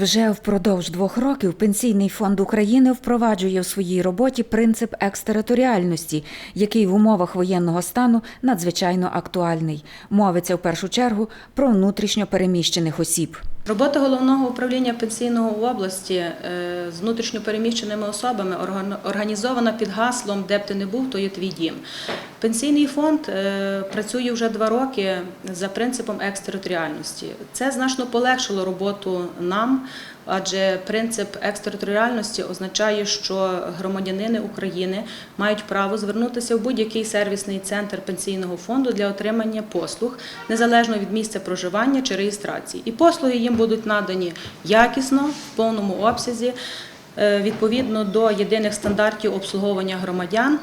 Вже впродовж двох років Пенсійний фонд України впроваджує в своїй роботі принцип екстериторіальності, який в умовах воєнного стану надзвичайно актуальний. Мовиться в першу чергу про внутрішньо переміщених осіб. Робота головного управління пенсійного в області е, з внутрішньопереміщеними особами орган- організована під гаслом Де б ти не був, то є твій дім. Пенсійний фонд е, працює вже два роки за принципом екстериторіальності. Це значно полегшило роботу нам, адже принцип екстериторіальності означає, що громадянини України мають право звернутися в будь-який сервісний центр пенсійного фонду для отримання послуг, незалежно від місця проживання чи реєстрації. І послуги їм будуть надані якісно, в повному обсязі, е, відповідно до єдиних стандартів обслуговування громадян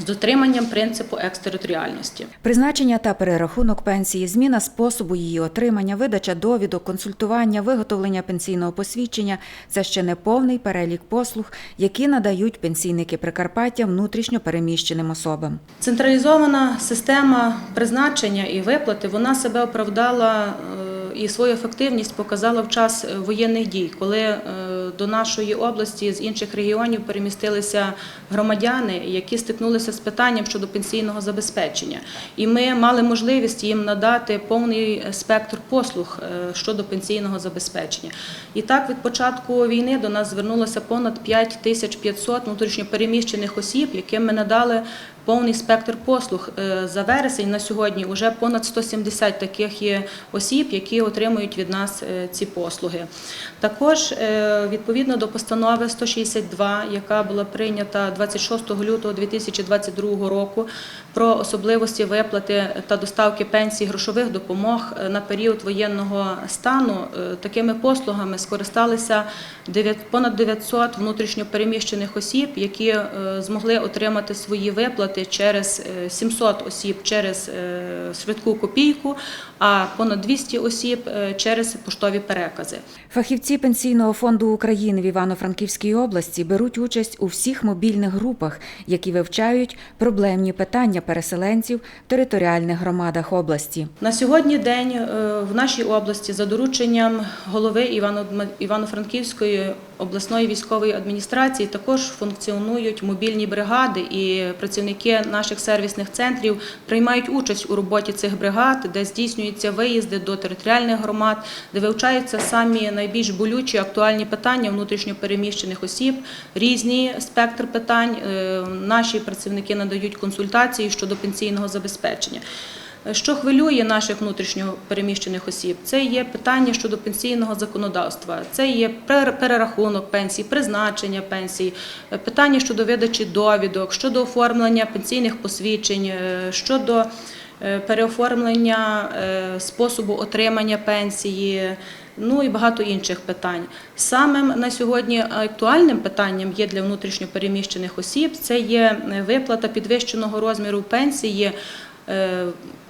з дотриманням принципу екстериторіальності. Призначення та перерахунок пенсії, зміна способу її отримання, видача довідок, консультування, виготовлення пенсійного посвідчення це ще не повний перелік послуг, які надають пенсійники Прикарпаття внутрішньо переміщеним особам. Централізована система призначення і виплати вона себе оправдала е, і свою ефективність показала в час е, воєнних дій, коли е, до нашої області з інших регіонів перемістилися громадяни, які стикнулися з питанням щодо пенсійного забезпечення. І ми мали можливість їм надати повний спектр послуг е, щодо пенсійного забезпечення. І так від початку війни до нас звернулося понад 5500 внутрішньопереміщених осіб, яким ми надали повний спектр послуг. Е, За вересень на сьогодні вже понад 170 таких є осіб, які отримують від нас е, ці послуги. Також е, відповідно до постанови 162, яка була прийнята 26 лютого 2022 року про особливості виплати та доставки пенсій грошових допомог е, на період воєнного стану, е, такими послугами скористалися понад 900 внутрішньопереміщених осіб, які е, змогли отримати свої виплати через е, 700 осіб через швидку копійку, а понад 200 осіб через поштові перекази. Фахівці Пенсійного фонду України в Івано-Франківській області беруть участь у всіх мобільних групах, які вивчають проблемні питання переселенців в територіальних громадах області. На сьогодні день е, в нашій області за дорученням голови Івано- Івано-Франківської обласної військової адміністрації також функціонують мобільні бригади, і працівники наших сервісних центрів приймають участь у роботі цих бригад, де здійснюються виїзди до територіальних громад, де вивчаються самі найбільш болючі актуальні питання внутрішньопереміщених осіб, різні спектр питань. Е, Наші працівники надають консультації щодо пенсійного забезпечення. Що хвилює наших внутрішньо переміщених осіб? Це є питання щодо пенсійного законодавства, це є пер- перерахунок пенсій, призначення пенсій, питання щодо видачі довідок, щодо оформлення пенсійних посвідчень, е, щодо е, переоформлення е, способу отримання пенсії. Ну і багато інших питань. Самим на сьогодні актуальним питанням є для внутрішньопереміщених осіб це є виплата підвищеного розміру пенсії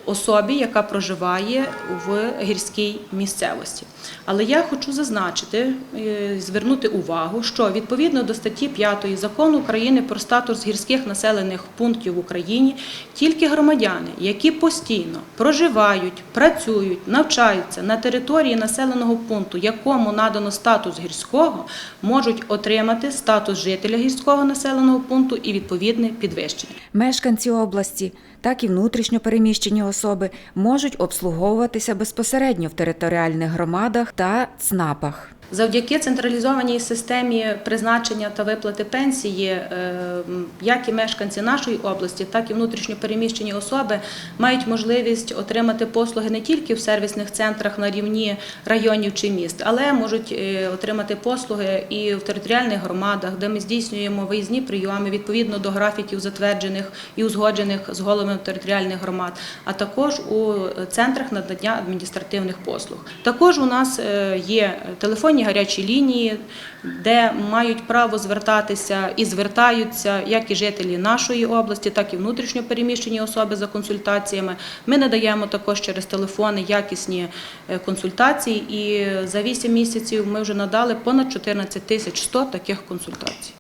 особі, яка проживає в гірській місцевості. Але я хочу зазначити, е, звернути увагу, що відповідно до статті 5 закону України про статус гірських населених пунктів в Україні тільки громадяни, які постійно проживають, працюють, навчаються на території населеного пункту, якому надано статус гірського, можуть отримати статус жителя гірського населеного пункту і відповідне підвищення. Мешканці області, так і внутрішньо переміщені особи можуть обслуговуватися безпосередньо в територіальних громадах та ЦНАПах. Завдяки централізованій системі призначення та виплати пенсії, е, як і мешканці нашої області, так і внутрішньопереміщені особи мають можливість отримати послуги не тільки в сервісних центрах на рівні районів чи міст, але можуть е, отримати послуги і в територіальних громадах, де ми здійснюємо виїзні прийоми відповідно до графіків, затверджених і узгоджених з головами територіальних громад, а також у центрах надання адміністративних послуг. Також у нас е, є телефонні гарячі лінії, де мають право звертатися і звертаються як і жителі нашої області, так і внутрішньо переміщені особи за консультаціями. Ми надаємо також через телефони якісні е, консультації, і за 8 місяців ми вже надали понад 14 тисяч 100 таких консультацій.